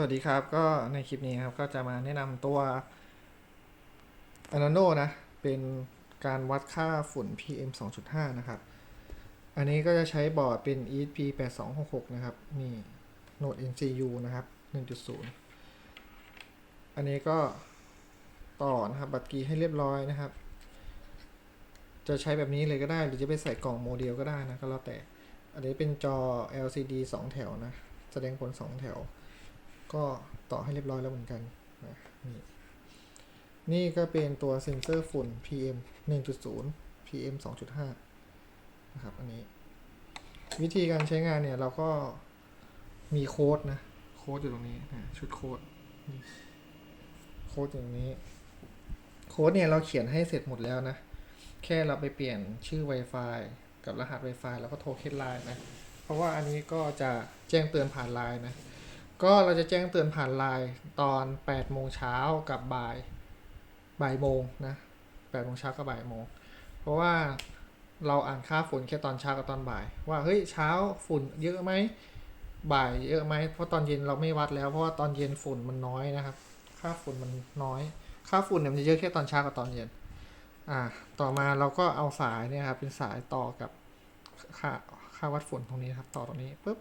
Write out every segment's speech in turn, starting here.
สวัสดีครับ ก็ในคลิปนี้ครับ ก็จะมาแนะนำตัว a n a n o นะ เป็นการวัดค่าฝุ่น PM 2.5 นะครับ อันนี้ก็จะใช้บอร์ดเป็น ESP 8266 นะครับ นี่ Node MCU นะครับ 1.0 อันนี้ก็ต่อนะครับบัตรกีให้เรียบร้อยนะครับ จะใช้แบบนี้เลยก็ได้ หรือจะไปใส่กล่องโมเดลก็ได้นะ ก็แล้วแต่ อันนี้เป็นจอ LCD 2 แถวนะ แสดงผล 2 แถว ก็ต่อให้เรียบร้อยแล้วเหมือนกันนะนี่นี่ก็เป็นตัวเซ็นเซอร์ฝุ่น PM 1.0 PM 2.5 นะครับ อันนี้ วิธีการใช้งานเนี่ยเราก็มีโค้ดนะ โค้ดอยู่ตรงนี้นะชุดโค้ด โค้ดอย่างนี้ โค้ดเนี่ยเราเขียนให้เสร็จหมดแล้วนะ แค่เราไปเปลี่ยนชื่อ Wi-Fi กับรหัส Wi-Fi แล้วก็โทรเคสไลน์นะ เพราะว่าอันนี้ก็จะแจ้งเตือนผ่านไลน์นะ ก็เราจะแจ้งเตือนผ่านไลน์ตอน8โมงเช้ากับบ่ายบ่ายโมงนะ8โมงเช้ากับบ่ายโมง เพราะว่าเราอ่านค่าฝุ่นแค่ตอนเช้ากับตอนบ่าย ว่าเฮ้ยเช้าฝุ่นเยอะไหมบ่ายเยอะไหมเพราะตอนเย็นเราไม่วัดแล้วเพราะว่าตอนเย็นฝุ่นมันน้อยนะครับ ค่าฝุ่นมันน้อย ค่าฝุ่นเนี่ยมันจะเยอะแค่ตอนเช้ากับตอนเย็นอ่าต่อมาเราก็เอาสายเนี่ยครับเป็นสายต่อกับค่าค่าวัดฝุ่นตรงนี้ครับต่อตรงนี้ปุ๊บ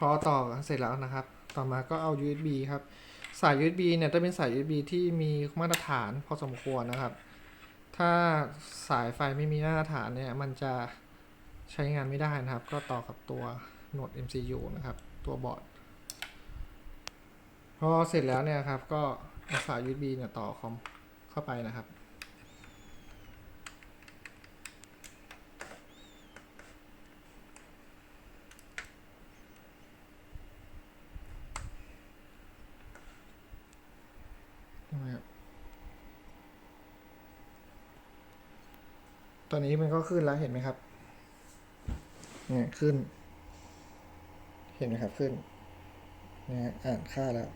พอต่อเสร็จแล้วนะครับ ต่อมาก็เอา USB ครับ สาย USB เนี่ยจะเป็นสาย USB ที่มีมาตรฐานพอสมควรนะครับ ถ้าสายไฟไม่มีมาตรฐานเนี่ยมันจะใช้งานไม่ได้นะครับ ก็ต่อกับตัวโหนด MCU นะครับ ตัวบอร์ด พอเสร็จแล้วเนี่ยครับ ก็สาย USB เนี่ยต่อคอมเข้าไปนะครับ ตอนนี้มันก็ขึ้นแล้วเห็นไหมครับ เนี่ยขึ้น เห็นไหมครับขึ้นนี่อ่านค่าแล้ว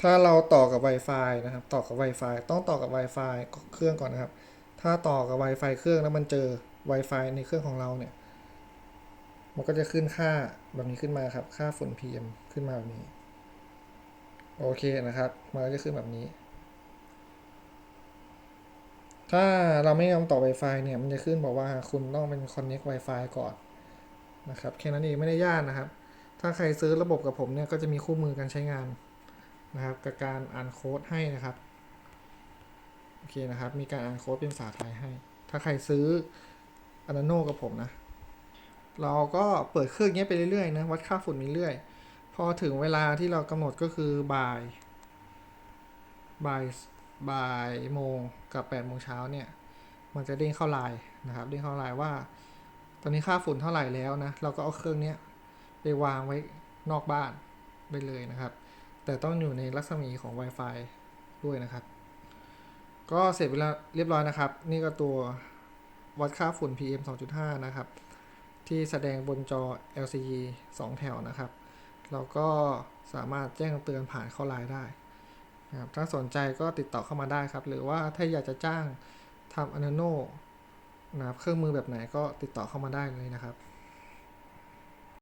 ถ้าเราต่อกับ Wi-Fi นะครับ ต่อกับ Wi-Fi ต้องต่อกับ Wi-Fi เครื่องก่อนนะครับ ถ้าต่อกับ Wi-Fi เครื่องแล้วมันเจอ Wi-Fi ในเครื่องของเราเนี่ย มันก็จะขึ้นค่าแบบนี้ขึ้นมาครับ ค่าฝุ่น PM ขึ้นมาแบบนี้ โอเคนะครับ มันก็จะขึ้นแบบนี้ ถ้าเราไม่ยอมต่อ Wi-Fi เนี่ย มันจะขึ้นบอกว่าคุณต้องเป็น connect Wi-Fi ก่อนนะครับแค่นั้นเองไม่ได้ยากนะครับ ถ้าใครซื้อระบบกับผมเนี่ย ก็จะมีคู่มือการใช้งานนะครับ กับการอ่านโค้ดให้นะครับ โอเคนะครับ มีการอ่านโค้ดเป็นภาษาไทยให้ ถ้าใครซื้ออนาโนกับผมนะ เราก็เปิดเครื่องเนี้ยไปเรื่อยๆนะวัดค่าฝุ่นเรื่อยพอถึงเวลาที่เรากำหนดก็คือบ่ายบ่าย บ่ายโมงกับแปดโมงเช้าเนี่ย มันจะเด้งเข้าไลน์นะครับ เด้งเข้าไลน์ว่า ตอนนี้ค่าฝุ่นเท่าไหร่แล้วนะ เราก็เอาเครื่องเนี้ยไปวางไว้นอกบ้านไปเลยนะครับ แต่ต้องอยู่ในรัศมีของ Wi-Fi ด้วยนะครับ ก็เสร็จเวลาเรียบร้อยนะครับ นี่ก็ตัววัดค่าฝุ่น PM 2.5 นะครับ ที่แสดงบนจอ LCD 2 แถวนะครับ เราก็สามารถแจ้งเตือนผ่านเข้าไลน์ได้ นะครับถ้าสนใจก็ติดต่อเข้ามาได้ครับ หรือว่าถ้าอยากจะจ้างทำอนาโนนะครับเครื่องมือแบบไหนก็ติดต่อเข้ามาได้เลยนะครับ